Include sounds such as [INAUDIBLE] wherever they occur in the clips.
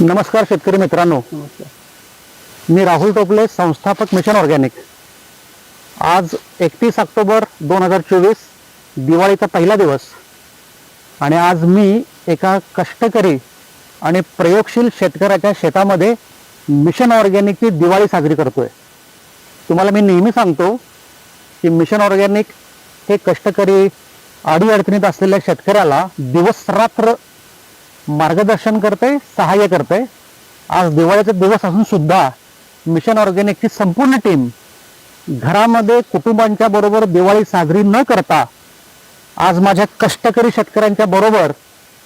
नमस्कार शेतकरी मित्रांनो. मी राहुल टोपले संस्थापक मिशन ऑर्गॅनिक. आज एकतीस ऑक्टोबर दोन हजार चोवीस दिवाळीचा पहिला दिवस. आणि आज मी एका कष्टकरी आणि प्रयोगशील शेतकऱ्याच्या शेतामध्ये मिशन ऑर्गॅनिकची दिवाळी साजरी करतोय. तुम्हाला मी नेहमी सांगतो की मिशन ऑर्गॅनिक हे कष्टकरी अडीअडचणीत असलेल्या शेतकऱ्याला दिवस रात्र मार्गदर्शन करते सहाय्य करते. आज दिवाळीचा दिवस असून सुद्धा मिशन ऑर्गॅनिकची संपूर्ण टीम घरामध्ये कुटुंबांच्या बरोबर दिवाळी साजरी न करता आज माझ्या कष्टकरी शेतकऱ्यांच्या बरोबर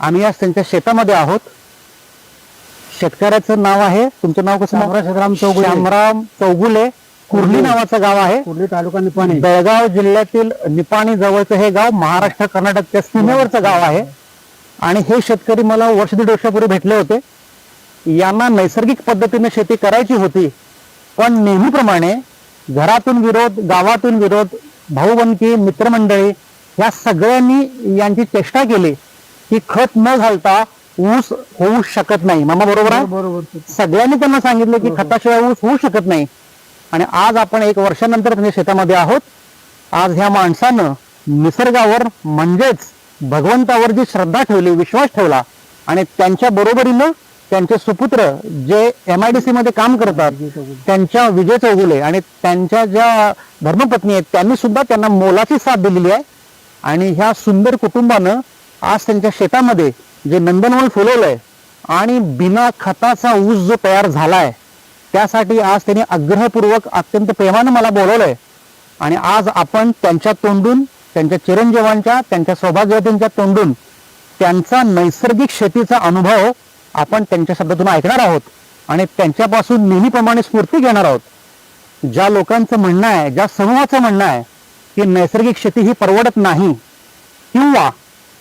आम्ही आज त्यांच्या शेतामध्ये आहोत. शेतकऱ्याचं नाव आहे तुमचं नाव कसं सदाराम चौगुले. श्यामराम चौगुले. कुर्ली नावाचं गाव आहे. कुर्ली तालुका निपाणी. बेळगाव जिल्ह्यातील निपाणी जवळचं हे गाव महाराष्ट्र कर्नाटकच्या सीमेवरचं गाव आहे. आणि हे शेतकरी मला वर्ष दीड वर्षापूर्वी भेटले होते. यांना नैसर्गिक पद्धतीने शेती करायची होती पण नेहमीप्रमाणे घरातून विरोध गावातून विरोध भाऊबंदकी मित्रमंडळी या सगळ्यांनी यांची चेष्टा केली की खत न घालता ऊस होऊ शकत नाही. मामा बरोबर आहे? बरोबर सगळ्यांनी त्यांना सांगितलं की खताशिवाय ऊस होऊ शकत नाही. आणि आज आपण एक वर्षानंतर त्यांच्या शेतामध्ये आहोत. आज ह्या माणसानं निसर्गावर म्हणजेच भगवंतावर जी श्रद्धा ठेवली विश्वास ठेवला आणि त्यांच्या बरोबरीनं त्यांचे सुपुत्र जे एम आय डी सी मध्ये काम करतात त्यांच्या विजय चौगुले आणि त्यांच्या ज्या धर्मपत्नी आहेत त्यांनी सुद्धा त्यांना मोलाची साथ दिलेली आहे. आणि ह्या सुंदर कुटुंबानं आज त्यांच्या शेतामध्ये जे नंदनवन फुलवलंय आणि बिना खताचा ऊस जो तयार झालाय त्यासाठी आज त्यांनी आग्रहपूर्वक अत्यंत प्रेमानं मला बोलवलंय. आणि आज आपण त्यांच्या तोंडून त्यांच्या चिरंजीवांच्या त्यांच्या सौभाग्यवतींच्या तोंडून त्यांचा नैसर्गिक शेतीचा अनुभव आपण त्यांच्या शब्दातून ऐकणार आहोत आणि त्यांच्यापासून नेहमीप्रमाणे स्फूर्ती घेणार आहोत. ज्या लोकांचं म्हणणं आहे ज्या समूहाचं म्हणणं आहे की नैसर्गिक शेती ही परवडत नाही किंवा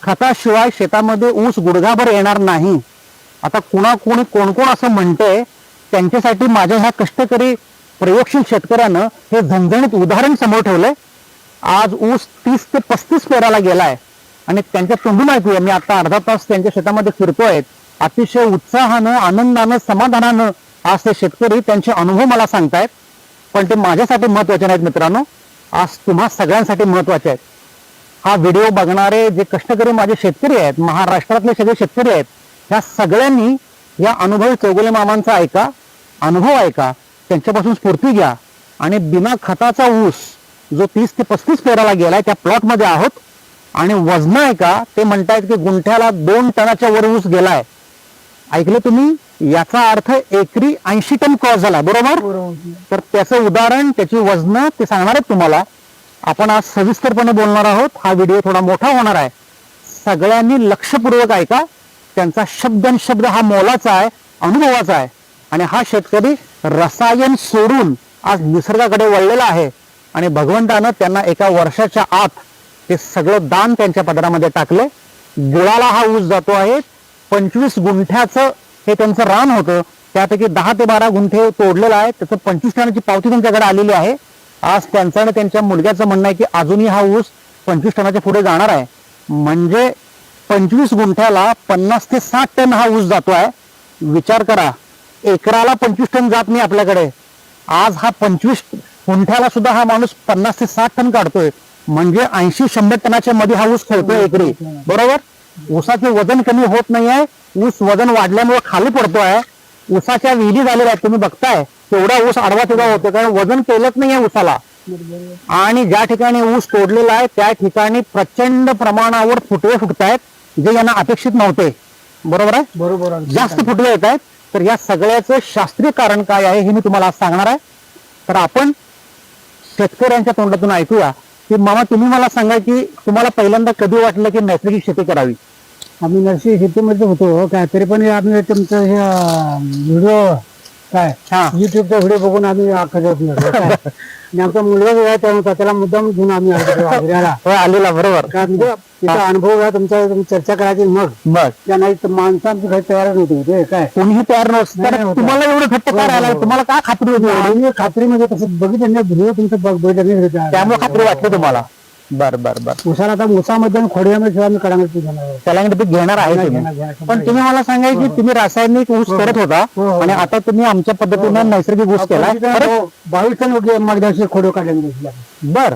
खताशिवाय शेतामध्ये ऊस गुडघाभर येणार नाही आता कुणाकुणी कोण कोण असं म्हणते त्यांच्यासाठी माझ्या ह्या कष्टकरी प्रयोगशील शेतकऱ्यानं हे झणझणीत उदाहरण समोर ठेवलंय. आज ऊस तीस ते पस्तीस पेराला गेलाय. आणि त्यांच्या तोंडून ऐकूया मी आता अर्धा तास त्यांच्या शेतामध्ये फिरतोय. अतिशय उत्साहानं आनंदानं समाधानानं आज ते शेतकरी त्यांचे अनुभव मला सांगतायत. पण ते माझ्यासाठी महत्त्वाचे नाहीत मित्रांनो. आज तुम्हा सगळ्यांसाठी महत्त्वाचे आहेत. हा व्हिडिओ बघणारे जे कष्टकरी माझे शेतकरी आहेत महाराष्ट्रातले सगळे शेतकरी आहेत ह्या सगळ्यांनी या अनुभवी चौगुले मामांचा ऐका अनुभव ऐका त्यांच्यापासून स्फूर्ती घ्या. आणि बिना खताचा ऊस जो तीस ते पस्तीस पेराला गेलाय त्या प्लॉटमध्ये आहोत. आणि वजन आहे का ते म्हणतायत की गुंठ्याला दोन टनाच्या वर ऊस गेलाय. ऐकलं तुम्ही? याचा अर्थ एकरी ऐंशी टन क्रॉस झाला बरोबर? बरोबर. तर त्याचं उदाहरण त्याची वजन ते सांगणार आहेत तुम्हाला. आपण आज सविस्तरपणे बोलणार आहोत. हा व्हिडिओ थोडा मोठा होणार आहे. सगळ्यांनी लक्षपूर्वक ऐका. त्यांचा शब्द आणि शब्द हा मोलाचा आहे अनुभवाचा आहे. आणि हा शेतकरी रसायन सोडून आज निसर्गाकडे वळलेला आहे. आणि भगवंतानं त्यांना एका वर्षाच्या आत ते सगळं दान त्यांच्या पदरामध्ये टाकले. गुळाला हा ऊस जातो आहे. पंचवीस गुंठ्याचं हे त्यांचं रान होतं. त्यापैकी दहा ते बारा गुंठे तोडलेलं आहे. त्याचं पंचवीस टनाची पावती त्यांच्याकडे आलेली आहे. आज त्यांचं आणि त्यांच्या मुलग्याचं म्हणणं आहे की अजूनही हा ऊस पंचवीस टनाच्या पुढे जाणार आहे. म्हणजे पंचवीस गुंठ्याला पन्नास ते साठ टन हा ऊस जातो आहे. विचार करा. एकराला पंचवीस टन जात नाही आपल्याकडे. आज हा पंचवीस गुंठ्याला सुद्धा हा माणूस पन्नास ते साठ टन काढतोय. म्हणजे ऐंशी शंभर टनाच्या मध्ये हा ऊस खेळतोय एकरी बरोबर? ऊसाचे वजन कमी होत नाही आहे ऊस वजन वाढल्यामुळे खाली पडतो आहे ऊसाच्या विहिरी झालेल्या आहेत. तुम्ही बघताय. तेवढा ऊस आडवा तेवढा होतो कारण वजन केलंच नाही आहे ऊसाला. आणि ज्या ठिकाणी ऊस तोडलेला आहे त्या ठिकाणी प्रचंड प्रमाणावर फुटवे फुटतायत जे यांना अपेक्षित नव्हते. बरोबर आहे? बरोबर जास्त फुटवे येत आहेत तर या सगळ्याचं शास्त्रीय कारण काय आहे हे मी तुम्हाला आज सांगणार आहे. तर आपण शेतकऱ्यांच्या तोंडातून ऐकूया की मामा तुम्ही मला सांगा की तुम्हाला पहिल्यांदा कधी वाटलं की नैसर्गिक शेती करावी? आम्ही नर्सिंग शेतीमध्ये होतो हो, काय तरी पण आम्ही तुमचं हे व्हिडिओ काय? हा. युट्यूबचा व्हिडिओ बघून आम्ही करत होतो काय. आणि आमचा मुलगा जो आहे त्यामुळे त्याला मुद्दाम घेऊन आम्ही आलेला बरोबर. म्हणजे तिचा अनुभव आहे तुमचा तुम्ही चर्चा करायची मग. बर त्या नाही तर माणसं आमची काही तयार नव्हती ते काय? कोणीही तयार नाही होतं. तुम्हाला एवढं घट्ट राहिलं हो. तुम्हाला काय खात्री होती? एवढी? आम्ही खात्रीमध्ये तसं बघितलं नाही व्हिडिओ तुमचं बघ- बघितलं नाही त्यामुळे खात्री वाटली तुम्हाला? बर बर बर. उसाला आता उसामध्ये आणि खोडव्यामध्ये सुद्धा आम्ही कडांगत पीक घेणार पीक आहे घेणार, तुम्ही. घेणार, घेणार. पण तुम्ही मला सांगा की तुम्ही रासायनिक ऊस करत होता हो, हो. आणि आता तुम्ही आमच्या पद्धतीने नैसर्गिक ऊस केला. आपण हो, बावीस टन वगैरे मागच्या वर्षी खोडव काढले बर.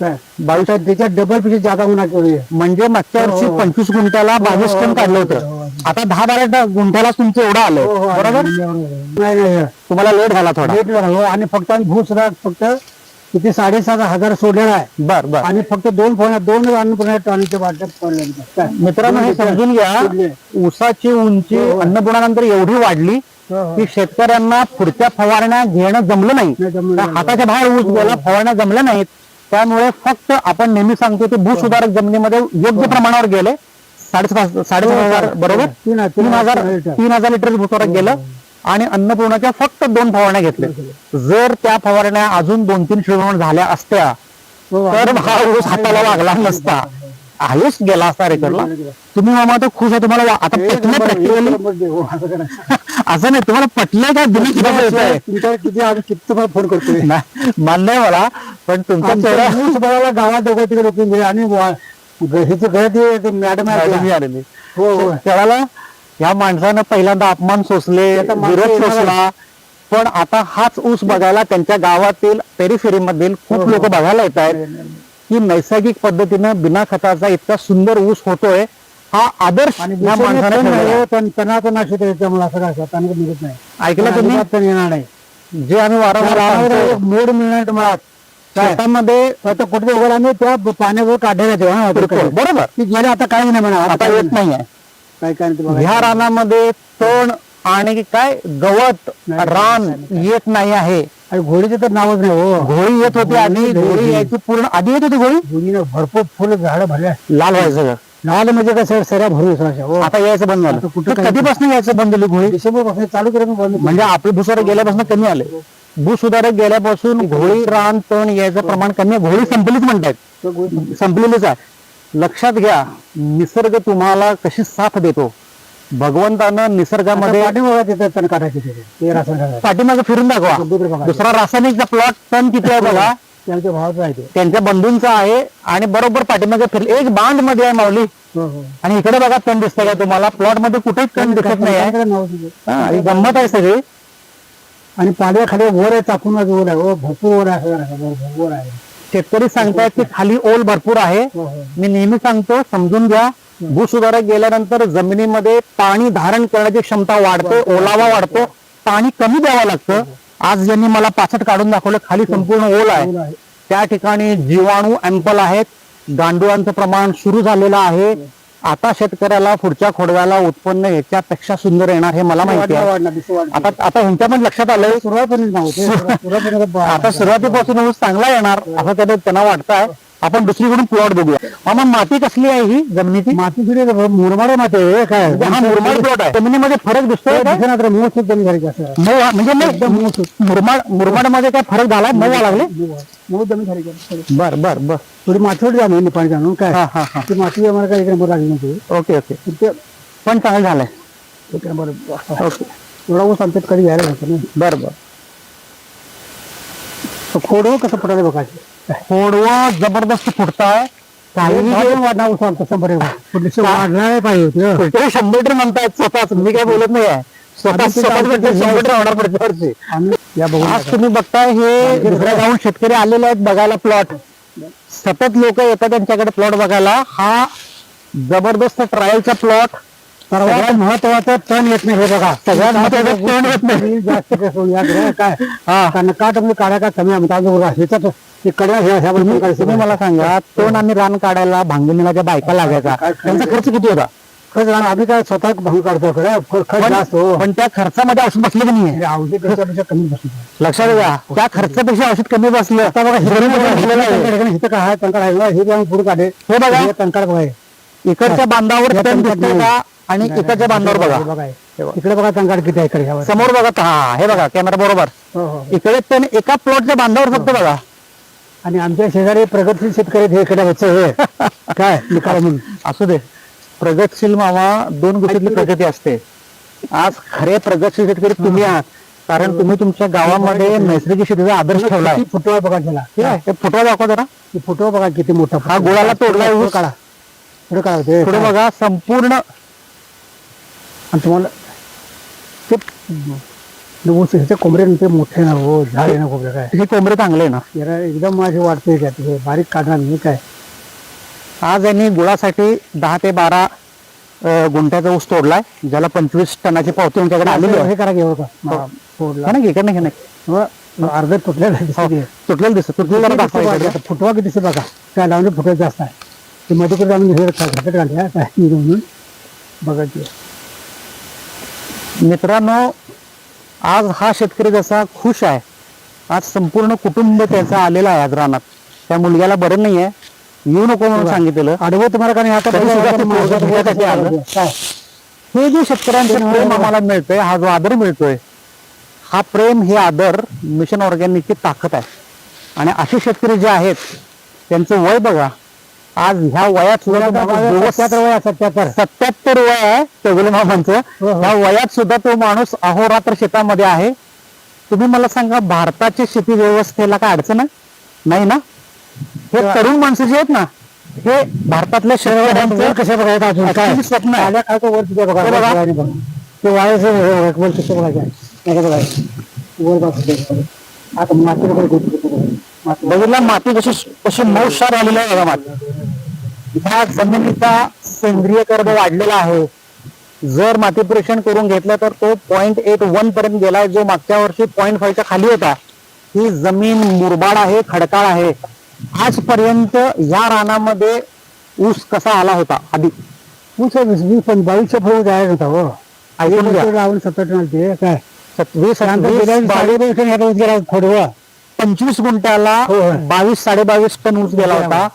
बावीस त्याच्यात डबलपेक्षा जादा होणार तेवढी म्हणजे मागच्या हो, वर्षी हो. पंचवीस गुंठ्याला बावीस हो, टन हो, काढलं हो, होतं. हो. आता दहा बारा गुंठ्याला तुमचं एवढं आलं बरोबर? नाही नाही तुम्हाला लेट झाला थोडा. जरा हो. आणि फक्त आम्ही भू सुद्धा फक्त किती साडेसात हजार सोडलेला आहे. बर बर. आणि फक्त दोन फोन दोन अन्नपूर्णा टॉनिकचे वाटप काय? मित्रांनो हे समजून घ्या. ऊसाची उंची हो. अन्नपूर्णानंतर एवढी वाढली हो, हो. की शेतकऱ्यांना पुढच्या फवारण्या घेणं जमलं नाही. हाताच्या बाहेर ऊस गेला फवारण्या जमल्या नाहीत. त्यामुळे फक्त आपण नेहमी सांगतो ते भूसुधारक जमिनीमध्ये योग्य प्रमाणावर गेले. साडेपाच साडेपाच हजार बरोबर? तीन हजार- तीन हजार लिटर. तीन हजार लिटर भूसुधारक गेलं. आणि अन्नपूर्णाच्या फक्त दोन फवारण्या घेतल्या. जर त्या फवारण्या अजून दोन तीन शिवण झाल्या असत्या हो, तर हा ऊस हाताला लागला नसता. हायस्ट गेला असता रेकॉर्डला तुम्ही मामा तर खुश आहे तुम्हाला आता पटलं हो, [LAUGHS] असं नाही तुम्हाला पटलं का? दिली किती तुम्हाला फोन करतोय. मान्य आहे मला पण तुमचा चेहरा गावात दोघं तिकडे आणि ह्याची घर मॅडम. आलेली. हो हो. त्यावेळेला या माणसानं पहिल्यांदा अपमान सोसले विरोध सोसला. पण आता हाच ऊस बघायला त्यांच्या गावातील पेरिफेरीमधील हो, खूप लोक बघायला येत आहेत की नैसर्गिक पद्धतीनं बिना खताचा इतका सुंदर ऊस होतोय. हा आदर्श. नाही, त्याच्यामुळे असं काय निघत नाही. ऐकलं तुम्ही? येणार नाही. जे आम्ही वारंवार मोड मिळणार तुम्हाला. काय? शेतामध्ये आता कुठे वगैरे आम्ही त्या पाण्यावर काढलेला तेव्हा हा, बरोबर. आता काही नाही म्हणा आता येत नाहीये. काय काय नाही ते बघा. ह्या रानामध्ये तण आणि काय गवत नाही, रान येत नाही आहे. आणि घोडीचं तर नावच नाही हो. घोळी येत होती आधी घोळी. यायची पूर्ण आधी येत होती घोळी घोडीनं भरपूर फुल झाडं भरल्या. लाल व्हायचं सगळं. लाल म्हणजे कसं सऱ्या अशा, हो. आता यायचं बंद झालं. आता कुठं तर काय- कधीपासून यायचं बंद झाली घोळी डिसेंबरपासून चालू केलं मी बंद म्हणजे आपले भूसुधारक गेल्यापासून कमी आले. भूसुधारक गेल्यापासून घोळी रान तण यायचं प्रमाण कमी आहे. घोळी संपलीच म्हणतायत तो घोडी- संपलेलीच आहे. लक्षात घ्या निसर्ग तुम्हाला कशी साथ देतो. भगवंतानं निसर्गामध्ये पाठीमागं तिथं तिथे. फिरून दाखवा. दुसरा रासायनिकचा प्लॉट टन किती आहे बघा. त्यांच्या भावाचं आहे त्यांच्या बंधूंचा आहे आणि बरोबर पाठीमागे फिरले एक बांधमध्ये आहे माऊली. हो हो. आणि इकडे बघा तण दिसतंय का तुम्हाला. प्लॉटमध्ये कुठेच तण दिसत नाही आहे. तिथे? गंमत आहे सगळी. आणि पाड्याखाली वर आहे चाकून वर आहे. भरपूर आहे वर आहे. शेतकरी सांगतायत की खाली ओल भरपूर आहे. हो हो. मी नेहमी सांगतो समजून घ्या. भूसुधारक गेल्यानंतर जमिनीमध्ये पाणी धारण करण्याची क्षमता वाढते ओलावा वाढतो. पाणी कमी द्यावं लागतं. आज ज्यांनी मला पाचट काढून दाखवलं खाली संपूर्ण ओल आहे. त्या ठिकाणी जीवाणू अँपल आहेत. गांडुळांचं प्रमाण सुरू झालेलं आहे. आता शेतकऱ्याला पुढच्या खोडव्याला उत्पन्न याच्यापेक्षा सुंदर येणार हे मला माहिती आहे. आता आता ह्यांच्या पण लक्षात आलंय. सुरुवातीला नाव ते सुरुवात- सुरुवातीला ब- आता सुरुवातीपासून ऊस चांगला येणार असं त्याने त्यांना वाटतंय. आपण दुसरीकडून प्लॉट बघूया. मामा माती कसली आहे ही जमिनीची? माती थोडी मुरमाड माती आहे काय? हा मुरमाड प्लॉट आहे. जमिनीमध्ये फरक दिसतोय का? दिसेना तर मूळ सुद्धा ज़मीन झाली असं मऊ. म्हणजे मुरमाड मुरमाड मध्ये काय फरक झाला मऊ व्हायला लागले? मूळ ज़मीन झाली का बर बर बर. थोडी माथोडी जाणून पाणी जाणून काय? हा हा हा. ती माती आम्हाला काही लागली नव्हती. Okay okay. पण ते पण चांगलं झालंय. ओके. एवढा ऊस आमच्यात कधी घ्यायला नव्हतं ना बर बर. खोडो कसं पडायला बघायचं? खोडवा जबरदस्त फुटताय वाढणार आमचा शंभर एक वाढणार पाहिजे शंभर म्हणतायत स्वतःच मी काय बोलत नाही आहे स्वतः म्हणतात शंभर होणार पुढच्या वर्षी. या आज तुम्ही बघताय हे दुसऱ्या गावून शेतकरी आलेले आहेत बघायला प्लॉट सतत लोक येतात त्यांच्याकडे प्लॉट बघायला. हा जबरदस्त ट्रायलचा प्लॉट सर्वात महत्वाचं तण येत नाही हे बघा. सगळ्यात महत्वाचं तण येत नाही. जास्त काय? हा. कारण का तुम्ही काढा का कमी? आमचा जो ह्याच्यात हे ह्या ह्या. तुम्ही मला सांगा तोंड आम्ही रान काढायला भांगणीला ज्या बायका लागायचा. काय त्यांचा खर्च किती होता? खरंच आम्ही काय स्वतः भांग काढतो खरं? ख- खर्च जास्त हो. पण त्या खर्चामध्ये औषध बसलं की नाही? हे औषधी खर्चापेक्षा कमी बसतो लक्षात घ्या त्या खर्चापेक्षा औषध कमी बसलं. आता बघा जमिनीमध्ये बसलेलं आहे. इथं काय आहे आहे. हे बी आम्ही पुढे काढे. हे बघा. हे तंकाड बघा हे. इकडच्या बांधावर या तण तंकाड दिसतंय नाही. का? आणि इकडच्या बांधावर हे बघा. बघा हे. इकडे बघा तंकाड किती आहे इकडे ह्यावर. समोर बघा हा हे बघा कॅमेरा बरोबर. हो, हो. इकडे तण एका प्लॉटच्या बांधावर फक्त बघा. आणि आमच्या शेजारी प्रगतशील शेतकरी हे इकडे हे. [LAUGHS] काय निकाल म्हणून. असू दे. प्रगतशील मामा दोन गोष्टीतली प्रगती असते. आज खरे प्रगतशील शेतकरी तुम्ही आहात. कारण तुम्ही तुमच्या गावामध्ये नैसर्गिक शेतीचा आदर्श ठेवलाय किती फुटवा बघा त्याला. ठीक आहे? हे फुटवा दाखवा जरा. हे फोटो बघा किती मोठा हा गुळाला तोडलाय ऊस. काढा. पुढे काढा. ते पुढे बघा संपूर्ण. आणि तुम्हाला ते ऊस ह्याचे कोंबडे ते मोठे ना हो झाड आहे ना कोंबडे काय हे कोंबडे चांगले आहे ना जरा एकदम माझे वाटते त्यात हे बारीक काढणार नाही काय आज यांनी गुळासाठी दहा ते बारा अं, गुंठ्याचा ऊस तोडलाय ज्याला पंचवीस टनाची पावती यांच्याकडे आलेली आहे हे करा घेऊ का फोडला हा ना, घे का नाही, घे नाही. हो, अर्ध तुटलेलं दिसते ते. तुटलेलं दिसत तुटलेलं जरा दाखवा इकडे. आता फुटवा किती दिसते बघा काय लावले फुटवा जास्त आहे ते मध्ये कुठे आम्ही हे काय नाही म्हणून बघा ते मित्रांनो आज हा शेतकरी जसा खुश आहे आज संपूर्ण कुटुंब त्याचा आलेला आहे आज रानात. त्या मुलग्याला बरं नाही आहे येऊ नको म्हणून सांगितलेलं. आडवं तुम्हाला का नाही आता हे जे शेतकऱ्यांचं प्रेम आम्हाला मिळतोय हा जो आदर मिळतोय हा प्रेम हे आदर मिशन ऑर्गॅनिकची ताकद आहे. आणि असे शेतकरी जे आहेत त्यांचं वय बघा आज ह्या वयात सुद्धा सत्याहत्तर वय आहे, सत्याहत्तर. सत्याहत्तर वय आहे हो, हो. ह्या वयात सुद्धा तो माणूस अहोरात्र शेतामध्ये आहे. तुम्ही मला सांगा भारताच्या शेती व्यवस्थेला काय अडचण आहे? नाही ना? हे तरुण माणसं जे आहेत ना? हे भारतातल्या शेतकऱ्यांचं कशा actually स्वप्न आहे. आल्या काय तो. वर कसं बघायचं. आता माती बघितलं माती कशी कशी मौशार आलेली आहे माती. ह्या जमिनीचा सेंद्रिय कर्ब वाढलेला आहे. जर माती परीक्षण करून घेतलं तर तो पॉईंट एट वन पर्यंत गेलाय जो मागच्या वर्षी पॉईंट फाईव्हच्या खाली होता. ही जमीन मुरबाड आहे खडकाळ आहे. आजपर्यंत या रानामध्ये ऊस कसा आला होता? आधी. ऊस वीस वीस बावीसशे फळ जायला होता हो. घ्या. लावून सत्तर काय? वीस गेला थोडं. पंचवीस गुंठ्याला हो, हो. बावीस साडे बावीस टन ऊस गेला होता.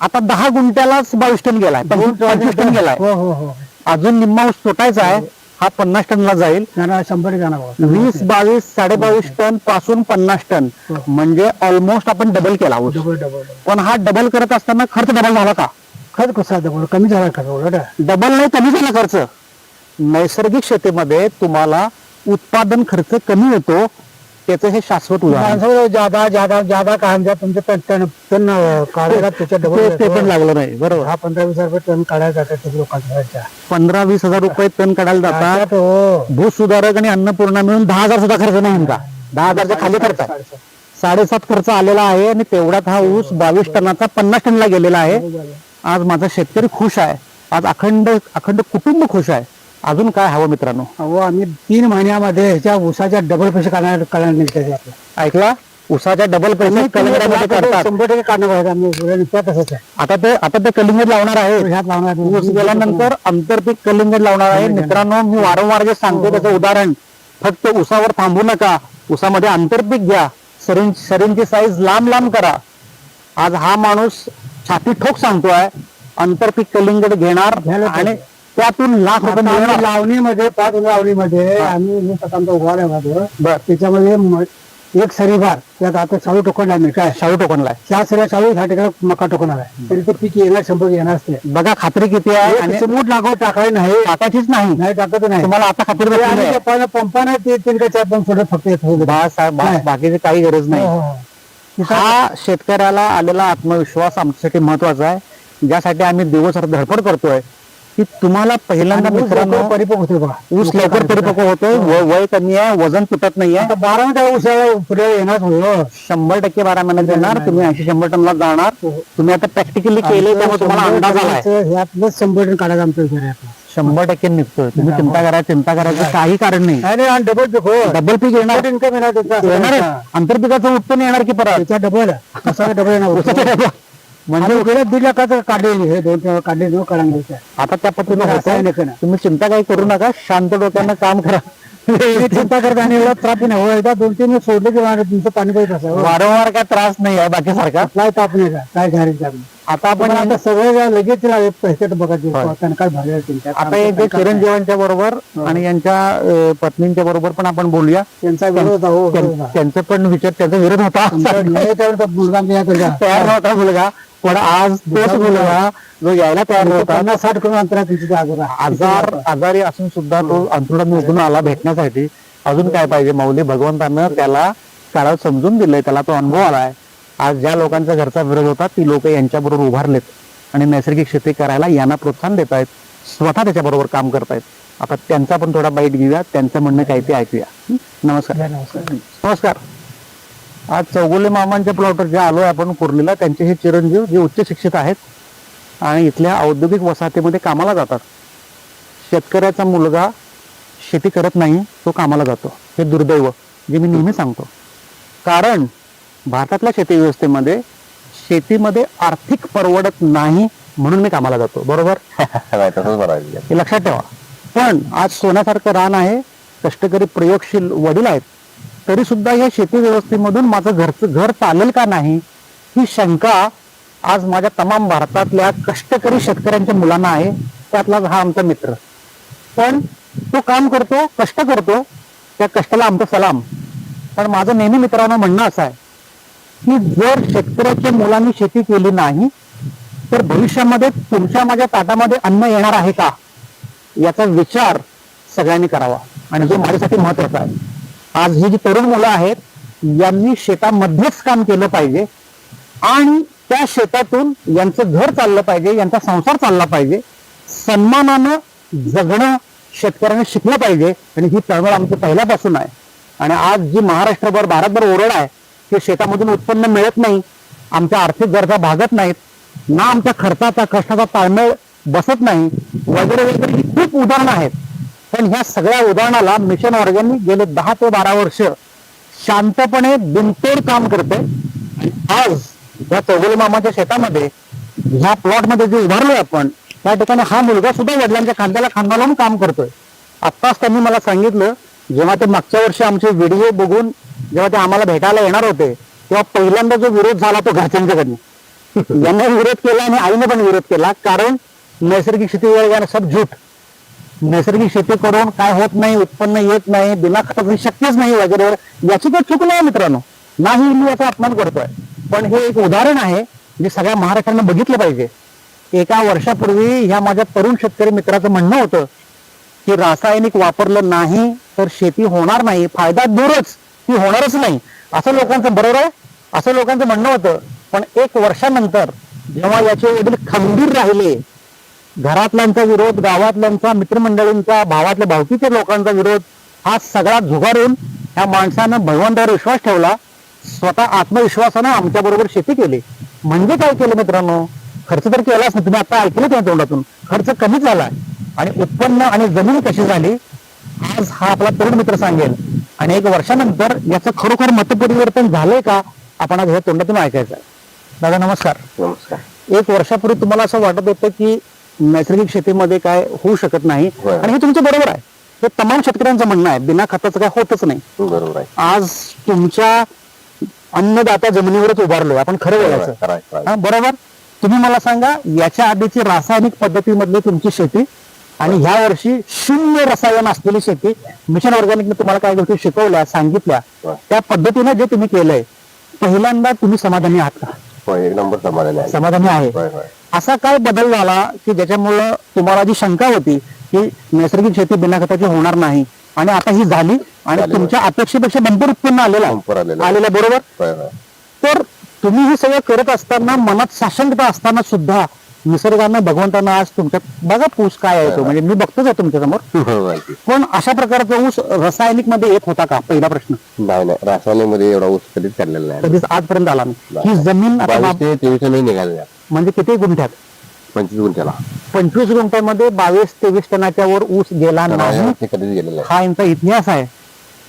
आता दहा गुंठ्यालाच बावीस टन गेलाय. पंचवीस टन गेलाय. हो हो हो. अजून निम्मा ऊस तोटायचा आहे. हा पन्नास टनला जाईल. शंभर जाणार वीस बावीस साडे बावीस टनपासून पन्नास टन. हो. म्हणजे ऑलमोस्ट आपण डबल केला ऊस. डबल डबल पण हा डबल करत असताना खर्च डबल झाला का? खत कसा डबल कमी झाला खर्च उलट डबल नाही कमी झाला खर्च. नैसर्गिक शेतीमध्ये तुम्हाला उत्पादन खर्च कमी होतो त्याचं हे शाश्वत उदाहरण. माणसावर ज्यादा ज्यादा ज्यादा कांदा तुमचे टन टन टन काढायला त्याच्या डबल ते- ते पण लागलं नाही बरोबर. दहा पंधरा वीस रुपये टन काढायला जातात त्या लोकांच्या पंधरा वीस हजार रुपये टन काढायला जातात. त्याच्यात हो. सुधारक आणि अन्नपूर्णा मिळून दहा हजार सुद्धा खर्च नाही का दहा हजारच्या खाली खर्च. आहे साडेसात खर्च आलेला आहे आणि तेवढ्यात हा ऊस बावीस टनाचा पन्नास टनला गेलेला आहे. आज माझा शेतकरी खुश आहे. आज अखंड अखंड कुटुंब खुश आहे. अजून काय हवं मित्रांनो? अहो आम्ही तीन महिन्यामध्ये ह्याच्या ऊसाच्या डबल पैसे काढणार त्याचे आपले. ऐकला? ऊसाच्या डबल पैसे कलिंगडामध्ये करतात. शंभर टक्के काढणार पाहिजे आम्ही तसंच आहे. आता ते आता ते कलिंगड लावणार आहे ह्यात लावणार ऊस गेल्यानंतर आंतरपीक कलिंगड लावणार आहे. मित्रांनो मी वारंवार जे सांगतो त्याचं उदाहरण फक्त ऊसावर थांबू नका. ऊसामध्ये आंतरपीक घ्या. सरीं सरींची साईज लांब लांब करा. आज हा माणूस छाती ठोक सांगतोय. आंतरपीक कलिंगड घेणार घ्यायला आणि त्यातून लाख रुपये आम्ही लावणीमध्ये पाच लावणीमध्ये आम्ही स्वतः आमचा उभार आहे माझं बर. त्याच्यामध्ये म- एक सरी भार त्यात आता टोकन आहे मी काय शाहू टोकनला आहे. चार सऱ्या चालू ह्या ठिकाणी मका टोकणार आहे. तरी ते पीक येणार शंभर येणार असते. बघा खात्री किती आहे आणि मूठ लागवड टाकाय नाही. टाकायचीच नाही. नाही टाकत नाही. तुम्हाला आता खात्री ते बसलेली आहे. पंपाने ते तीन का चार पंप सोडत फक्त येत होते. बाकीची काही गरज नाही. हो, हो, हो. हा शेतकऱ्याला आलेला आत्मविश्वास आमच्यासाठी महत्त्वाचा आहे. ज्यासाठी आम्ही दिवस धडपड करतोय. की तुम्हाला पहिल्यांदा ऊस मित्रांनो परिपक्व होते बघा. ऊस लवकर परिपक्व होतोय. व- वय कमी आहे वजन तुटत नाहीये. आता बारा महिन्याच्या ऊसाला पुढे येणार होईल शंभर टक्के बारा महिन्यात येणार. तुम्ही ऐंशी शंभर टनला जाणार. तुम्ही आता प्रॅक्टिकली केले त्यामुळे तुम्हाला अंदाज आलाय. शंभर टन काढायचा आमचा विचार आहे. शंभर टक्के निघतोय. तुम्ही चिंता करा चिंता करायचं काही कारण नाही. नाही नाही, आणि डबल पीक हो डबल पीक येणार. इन्कम येणार त्याचा. येणार आहे. आंतरपिकाचं उत्पन्न येणार की परत? डबल कसा डबल येणार. म्हणजे गेल्या दीड लाखाचं काढले हे दोन चार काढले दोन काढायचे आता त्या पद्धतीने तुम्ही होतंय. रासायनिक नाही. तुम्ही चिंता काही करू नका शांत डोक्यानं काम करा. चिंता करता आणि एवढा त्रास नाही. हो एकदा दोन तीन सोडले की तुमचं पाणी पाहिजे असं हो. वारंवार काय त्रास नाही आहे बाकी सारखा काय ताप नाही का? काय आपली आता पण आपण आता सगळे लगेच ह्याच्यात बघायचे त्यांना काय भरले त्यांच्या आता एक जे चिरंजीवांच्या बरोबर आणि यांच्या पत्नींच्या बरोबर पण आपण बोलूया. त्यांचा विरोध होता हो होता. त्यांचं पण विचार त्यांचा विरोध होता. मुलगा. तयार नव्हता मुलगा. पण आज तोच मुलगा जो यायला तयार नव्हता पन्नास साठ करून अंतरा तुमची आजोबा आजार आजारी असून सुद्धा तो अंथरुणात उठून आला भेटण्यासाठी. अजून काय पाहिजे माऊली? भगवंतानं त्याला काळात समजून दिलंय त्याला तो अनुभव आलाय. आज ज्या लोकांचा घरचा विरोध होता ती लोक यांच्याबरोबर उभारलेत आणि नैसर्गिक शेती करायला यांना प्रोत्साहन देत आहेत स्वतः त्याच्याबरोबर काम करतायत. आता त्यांचा पण थोडा बाईट घेऊया त्यांचं म्हणणं काय ते ऐकूया नमस्कार. नमस्कार. आज चौगुले मामांच्या प्लॉटवर जे आलोय आपण कुर्लीला. त्यांचे हे चिरंजीव जे उच्च शिक्षित आहेत आणि इथल्या औद्योगिक वसाहतीमध्ये कामाला जातात. शेतकऱ्याचा मुलगा शेती करत नाही तो कामाला जातो. हे दुर्दैव जे मी नेहमी सांगतो. कारण भारतातल्या शेती व्यवस्थेमध्ये शेतीमध्ये आर्थिक परवडत नाही म्हणून मी कामाला जातो. बरोबर? [LAUGHS] हे लक्षात ठेवा. पण आज सोन्यासारखं रान आहे कष्टकरी प्रयोगशील वडील आहेत. तरी सुद्धा या शेती व्यवस्थेमधून माझं घरचं घर चालेल का नाही ही शंका आज माझ्या तमाम भारतातल्या कष्टकरी शेतकऱ्यांच्या मुलांना आहे. त्यातलाच हा आमचा मित्र. पण तो काम करतो कष्ट करतो. त्या कष्टाला आमचं सलाम. पण माझं नेहमी मित्रांनो म्हणणं असं आहे की जर शेतकऱ्याच्या मुलांनी शेती केली नाही तर भविष्यामध्ये तुमच्या माझ्या ताटामध्ये अन्न येणार आहे का? याचा विचार सगळ्यांनी करावा. आणि जो माझ्यासाठी महत्त्वाचा आहे. आज ही जी तरुण मुलं आहेत यांनी शेतामध्येच काम केलं पाहिजे आणि त्या शेतातून यांचं घर चाललं पाहिजे यांचा संसार चालला पाहिजे. सन्मानानं जगणं शेतकऱ्यांनी शिकलं पाहिजे आणि ही चळवळ आमची पहिल्यापासून आहे. आणि आज जी महाराष्ट्रभर भारतभर ओरड आहे की शेतामधून उत्पन्न मिळत नाही आमच्या आर्थिक गरजा भागत नाहीत ना आमच्या खर्चाचा कष्टाचा ताळमेळ बसत नाही. वगैरे वगैरे ही खूप उदाहरणं आहेत. पण ह्या सगळ्या उदाहरणाला मिशन ऑर्गॅनिक गेले दहा ते बारा वर्ष शांतपणे बिनतोड काम करते. आणि आज या चौगुले मामाच्या शेतामध्ये ह्या प्लॉटमध्ये जे उभारलोय आपण त्या ठिकाणी हा मुलगा सुद्धा वडिलांच्या खांद्याला खांदा लावून काम करतोय. आत्ताच त्यांनी मला सांगितलं जेव्हा ते मागच्या वर्षी आमचे व्हिडिओ बघून जेव्हा ते आम्हाला भेटायला येणार होते तेव्हा पहिल्यांदा जो विरोध झाला तो घरच्यांच्याकडनं यांना विरोध केला आणि आईने पण विरोध केला कारण नैसर्गिक शेती यानं सब झूट नैसर्गिक शेती करून काय होत नाही उत्पन्न येत नाही बिना खताचं शक्यच नाही वगैरे याची काही चूक नाही मित्रांनो. नाही मी याचा अपमान करतोय. पण हे एक उदाहरण आहे जे सगळ्या महाराष्ट्रानं बघितलं पाहिजे. एका वर्षापूर्वी ह्या माझ्या तरुण शेतकरी मित्राचं म्हणणं होतं की रासायनिक वापरलं नाही तर शेती होणार नाही. फायदा दूरच. ती होणारच नाही. असं लोकांचं बरोबर आहे. असं लोकांचं म्हणणं होतं. पण एक वर्षानंतर जेव्हा याचे वडील खंबीर राहिले घरातल्यांचा विरोध गावातल्यांचा मित्रमंडळींचा भावातल्या भावकीच्या लोकांचा विरोध हा सगळा झुगारून ह्या माणसानं भगवंतावर विश्वास ठेवला. स्वतः आत्मविश्वासानं आमच्या बरोबर शेती केली. म्हणजे काय केलं मित्रांनो? खर्च तर केलाच नाही. तुम्ही आता ऐकलं त्या तोंडातून? खर्च कमी झाला. आणि उत्पन्न आणि जमीन कशी झाली? आज हा आपला तरुण मित्र सांगेल. आणि एक वर्षानंतर याचं खरोखर मतपरिवर्तन झालंय का? आपण आज ह्या तोंडातून ऐकायचं आहे. दादा नमस्कार. नमस्कार. एक वर्षापूर्वी तुम्हाला असं वाटत होतं की नैसर्गिक शेतीमध्ये काय होऊ शकत नाही. होय. आणि हे तुमचं बरोबर आहे. हे तमाम शेतकऱ्यांचं म्हणणं आहे. बिना खताचं काय होतच नाही. बरोबर आहे. आज तुमच्या अन्नदाता जमिनीवरच उभारलोय. आपण खरं बोलायचं. हा, बरोबर? तुम्ही मला सांगा याच्या आधीची रासायनिक पद्धतीमधली तुमची शेती आणि ह्या वर्षी शून्य रसायन असलेली शेती मिशन ऑर्गॅनिकने तुम्हाला काय गोष्टी शिकवल्या सांगितल्या. त्या पद्धतीने जे तुम्ही केलंय पहिल्यांदा तुम्ही समाधानी आहात का? होय एक नंबर समाधान आहे. समाधानी आहे. होय होय. असा काय बदल झाला की ज्याच्यामुळं तुम्हाला जी शंका होती की नैसर्गिक शेती बिना खताची होणार नाही आणि आता ही झाली आणि. तुमच्या अपेक्षेपेक्षा बंपर उत्पन्न आलेलं आलेलं बरोबर? तर तुम्ही हे सगळं करत असताना मनात साशंकता असताना सुद्धा निसर्गानं भगवंतानं आज तुमच्यात बघा पूस काय आहे तो. म्हणजे मी बघतोच आहे तुमच्यासमोर. पण अशा प्रकारचा ऊस रासायनिकमध्ये येत होता का? पहिला प्रश्न. नाही नाही. रासायनिकमध्ये एवढा ऊस कधीच चाललेला नाही. कधीच आजपर्यंत आला नाही. ही जमीन तेवीस नाही निघाले म्हणजे किती गुंठ्यात? पंचवीस गुंठ्याला. पंचवीस गुंठ्यामध्ये बावीस तेवीस टनाच्या वर ऊस गेला नाही ते कधीच गेलेलं नाही. हा यांचा इतिहास आहे.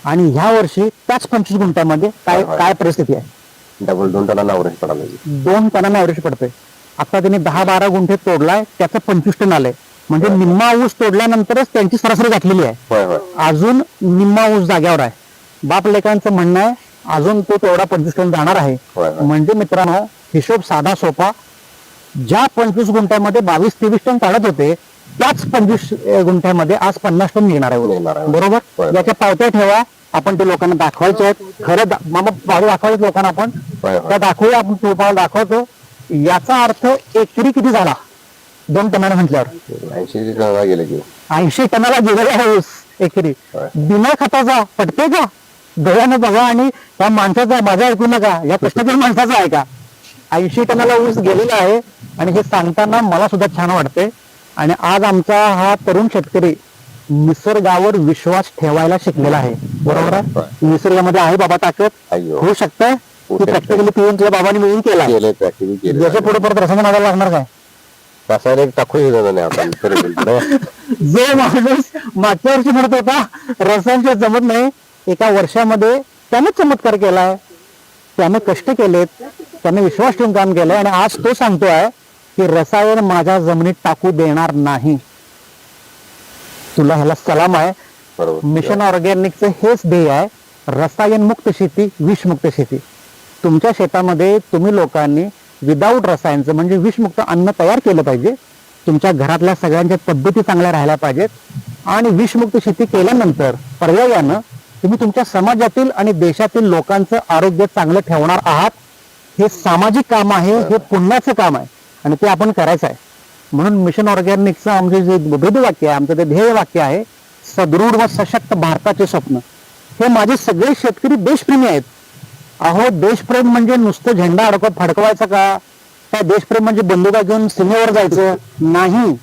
आणि ह्या वर्षी त्याच पंचवीस गुंठ्यामध्ये काय होय. काय परिस्थिती आहे? डबल दोन टनांना अवरेज पडाला दोन टनाने ॲव्हरेज पडतोय. आता त्यांनी दहा बारा गुंठे तोडलाय त्याचं पंचवीस टन आलंय. म्हणजे निम्मा ऊस तोडल्यानंतरच त्यांची सरासरी गाठलेली आहे. होय होय. अजून निम्मा ऊस जाग्यावर आहे. बाप लेखांचं म्हणणं आहे अजून तो तेवढा पंचवीस टन जाणार आहे. होय, होय. म्हणजे मित्रांनो हिशोब साधा सोपा. ज्या पंचवीस गुंठ्यामध्ये बावीस तेवीस टन काढत होते त्याच पंचवीस गुंठ्यामध्ये आज पन्नास टन निघणार आहे आहे. बरोबर. याच्या पावत्या ठेवा. आपण ते लोकांना दाखवायचे. आहेत खरं पावले दाखवायचे लोकांना आपण. त्या दाखवूया आपण तुम्हाला दाखवतो. याचा अर्थ एकरी किती झाला? दोन टनाने म्हटल्यावर. ऐंशी टनाला गेले की. ऐंशी टनाला गेलेला आहे ऊस एकरी. बिना खताचा पटते का? डोळ्यानं बघा आणि त्या माणसाचा माझा ऐकू नका. या कष्टाच्या माणसाचा ऐका. ऐंशी टनाला ऊस गेलेला आहे आणि हे सांगताना मला सुद्धा छान वाटते आणि आज आमचा हा तरुण शेतकरी निसर्गावर विश्वास ठेवायला शिकलेला आहे. बरोबर आहे? निसर्गामध्ये आहे बाबा ताकद. होऊ शकतं. प्रॅक्टिकली पिऊन तुझ्या बाबांनी मिळून केला जसं पुढे परत रसायन मागायला लागणार काय? कसायला एक टाकू. [LAUGHS] जो माणूस मागच्या वर्षी म्हणत होता रसायनचे जमत नाही. एका वर्षामध्ये त्याने चमत्कार केलाय. त्याने कष्ट केलेत. त्याने विश्वास ठेवून काम केलंय आणि आज तो सांगतोय की रसायन माझ्या जमिनीत टाकू देणार नाही. तुला ह्याला सलाम आहे. मिशन ऑर्गॅनिकचं हेच ध्येय आहे. रसायन मुक्त शेती विषमुक्त शेती. तुमच्या शेतामध्ये तुम्ही लोकांनी विदाऊट रसायनचं म्हणजे विषमुक्त अन्न तयार केलं पाहिजे. तुमच्या घरातल्या सगळ्यांच्या तब्येती चांगल्या राहायला पाहिजेत. आणि विषमुक्त शेती केल्यानंतर पर्यायानं तुम्ही तुमच्या समाजातील आणि देशातील लोकांचं आरोग्य चांगलं ठेवणार आहात. हे सामाजिक काम आहे हे पुण्याचं काम आहे. आणि ते आपण करायचं आहे. म्हणून मिशन ऑर्गॅनिकचं आमचे जे भेद वाक्य आहे आमचं ते ध्येय वाक्य आहे सदृढ व सशक्त भारताचे स्वप्न. हे माझे सगळे शेतकरी देशप्रेमी आहेत. अहो देशप्रेम म्हणजे नुसतं झेंडा अडकत फडकवायचा का? काय देशप्रेम म्हणजे बंदुका घेऊन सीमेवर जायचं? नाही.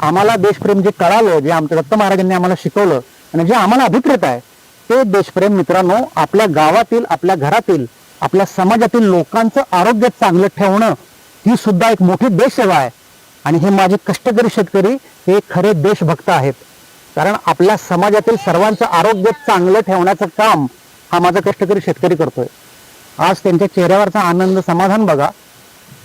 आम्हाला देशप्रेम जे कळालं जे आमच्या दत्त महाराजांनी आम्हाला शिकवलं आणि जे आम्हाला अभिप्रेत आहे ते देशप्रेम मित्रांनो आपल्या गावातील आपल्या घरातील आपल्या समाजातील लोकांचं आरोग्य चांगलं ठेवणं ही सुद्धा एक मोठी देशसेवा आहे. आणि हे माझे कष्टकरी शेतकरी हे खरे देशभक्त आहेत. कारण आपल्या समाजातील सर्वांचं आरोग्य चांगलं ठेवण्याचं काम हा माझा कष्टकरी शेतकरी करतोय. आज त्यांच्या चेहऱ्यावरचा आनंद समाधान बघा.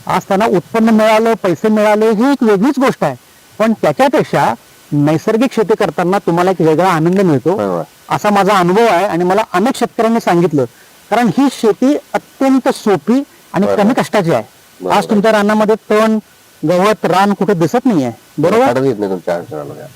आज त्यांना उत्पन्न मिळालं पैसे मिळाले ही एक वेगळीच गोष्ट आहे. पण त्याच्यापेक्षा नैसर्गिक शेती करताना तुम्हाला एक वेगळा आनंद मिळतो. असा माझा अनुभव आहे आणि मला अनेक शेतकऱ्यांनी सांगितलं. कारण ही शेती अत्यंत सोपी आणि. कमी कष्टाची आहे. आज तुमच्या रानामध्ये तण गवत रान कुठे दिसत नाहीये. बरोबर?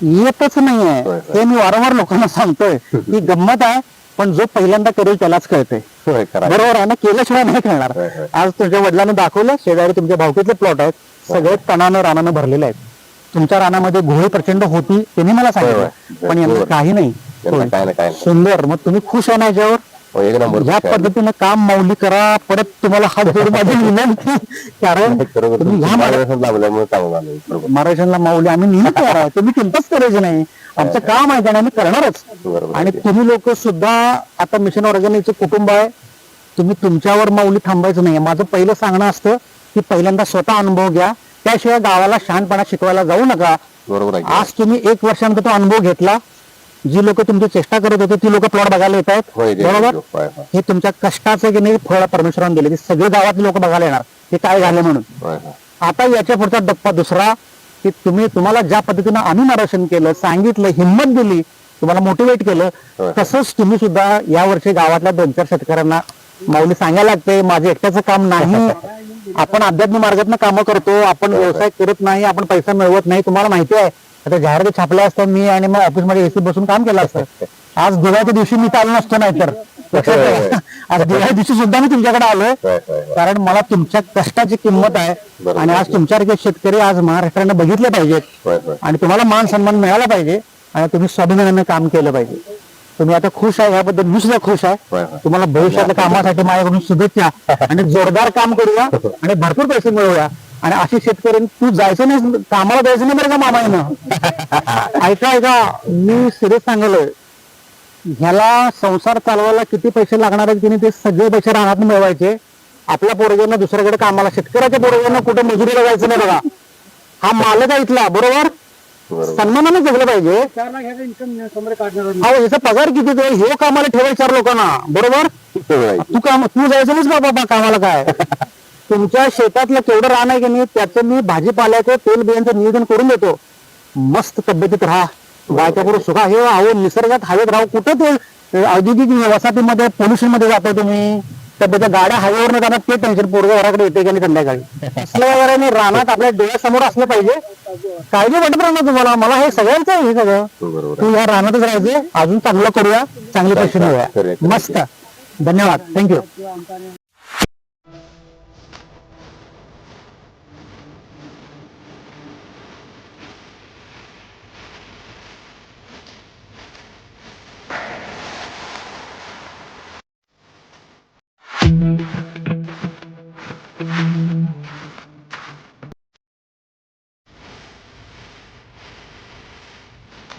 येतच नाहीये. होय, होय. हे मी वारंवार लोकांना सांगतोय. ही [LAUGHS] गंमत आहे पण जो पहिल्यांदा करेल त्यालाच करा बरोबर आहे. ना केल्याशिवाय नाही कळणार. आज तुमच्या वडिलांना दाखवलं शेजारी तुमच्या भावकीचे प्लॉट आहेत. सगळे तणानं रानानं भरलेले आहेत. तुमच्या रानामध्ये घोळी प्रचंड होती त्यांनी मला सांगितलं. पण यांना. काही नाही. सुंदर. मग तुम्ही खुश आहे ना याच्यावर? एक नंबर या पद्धतीनं काम माऊली करा परत तुम्हाला हात जोड माझी विनंती. कारण महाराजांना माऊली आम्ही नेहमी आहे तुम्ही चिंताच करायची नाही. आमचं काम आहे आणि आम्ही करणारच. आणि तुम्ही लोक सुद्धा आता मिशन ऑर्गॅनिकचं कुटुंब आहे. तुम्ही तुमच्यावर माऊली थांबायचं नाही. माझं पहिलं सांगणं असतं की पहिल्यांदा स्वतः अनुभव घ्या. त्याशिवाय गावाला शहाणपणा शिकवायला जाऊ नका. बरोबर आज तुम्ही एक वर्षानंतर तो अनुभव घेतला. जी लोक तुमची चेष्टा करत होते ती लोक प्लॉट बघायला येत आहेत. बरोबर. हे तुमच्या कष्टाचं की नाही फळ परमेश्वराने दिले. ते सगळे गावातले लोक बघायला येणार. हे काय झालं म्हणून. आता याच्या पुढचा डप्पा दुसरा की तुम्ही तुम्हाला ज्या पद्धतीनं आम्ही मार्गदर्शन केलं सांगितलं हिंमत दिली तुम्हाला मोटिवेट केलं. तसंच तुम्ही सुद्धा या वर्षी गावातल्या दोन चार शेतकऱ्यांना माऊली सांगायला लागते माझे एकट्याचं काम नाही. आपण अध्यात्म मार्गातनं कामं करतो आपण व्यवसाय करत नाही आपण पैसा मिळवत नाही तुम्हाला माहिती आहे. आता जाहिराती छापल्या असतात मी आणि मग ऑफिसमध्ये एसी बसून काम केलं असतं. आज दिवाळीच्या दिवशी मी चालू नसतो नाही तर. आज दिवाळी दिवशी सुद्धा मी तुमच्याकडे आलोय. कारण मला तुमच्या कष्टाची किंमत आहे. आणि आज तुमच्यासारखे शेतकरी आज महाराष्ट्राने बघितले पाहिजेत. आणि तुम्हाला मान सन्मान मिळाला पाहिजे. आणि तुम्ही स्वाभिमानाने काम केलं पाहिजे. तुम्ही आता खुश आहे याबद्दल मी सुद्धा खुश आहे. तुम्हाला भविष्यातल्या कामासाठी माझ्याकडून शुभेच्छा. आणि जोरदार काम करूया [LAUGHS] आणि भरपूर पैसे मिळवूया. आणि असे शेतकरी तू जायचं नाही कामाला जायचं नाही बरं का मामाईनं [LAUGHS] ऐका ऐका मी सिरियस सांगलोय. ह्याला संसार चालवायला किती पैसे लागणार आहेत की नाही ते सगळे पैसे रानात मिळवायचे. आपल्या पोरग्यांना दुसऱ्याकडे कामाला शेतकऱ्याच्या पोरग्यांना कुठे मजुरीला जायचं नाही बघा. हा मालक आहे इथला बरोबर? सन्मानाने जगलं पाहिजे. चार लाख ह्याचा इन्कम कमरे काढणार अहो याचा पगार किती ते हे कामाला ठेवायचं चार लोकांना. बरोबर. तू काम तू जायचं नाहीस बाबा कामाला काय? [LAUGHS] तुमच्या शेतातलं केवढं रान आहे की नाही त्याचं मी भाजीपाल्याचं तेल बियांचं नियोजन करून देतो. मस्त तब्येतीत राहा. बायका पुढे सुखा हे. अहो निसर्गात हवेत राहू. कुठं ते औद्योगिक वसाहतीमध्ये पोल्युशनमध्ये जातो तुम्ही? तब्येच्या गाड्या हायवेवर जाणार ते टेन्शन पोरग घराकडे येते की नाही संध्याकाळी? असलं वगैरे रानात आपल्या डोळ्यासमोर असलं पाहिजे. काळजी वाटत राहणार तुम्हाला? मला हे सगळ्यांचं आहे हे सगळं. आहे. तू या रानातच राहायचे. अजून चांगलं करूया. चांगले पैसे मिळूया. मस्त. धन्यवाद. थँक्यू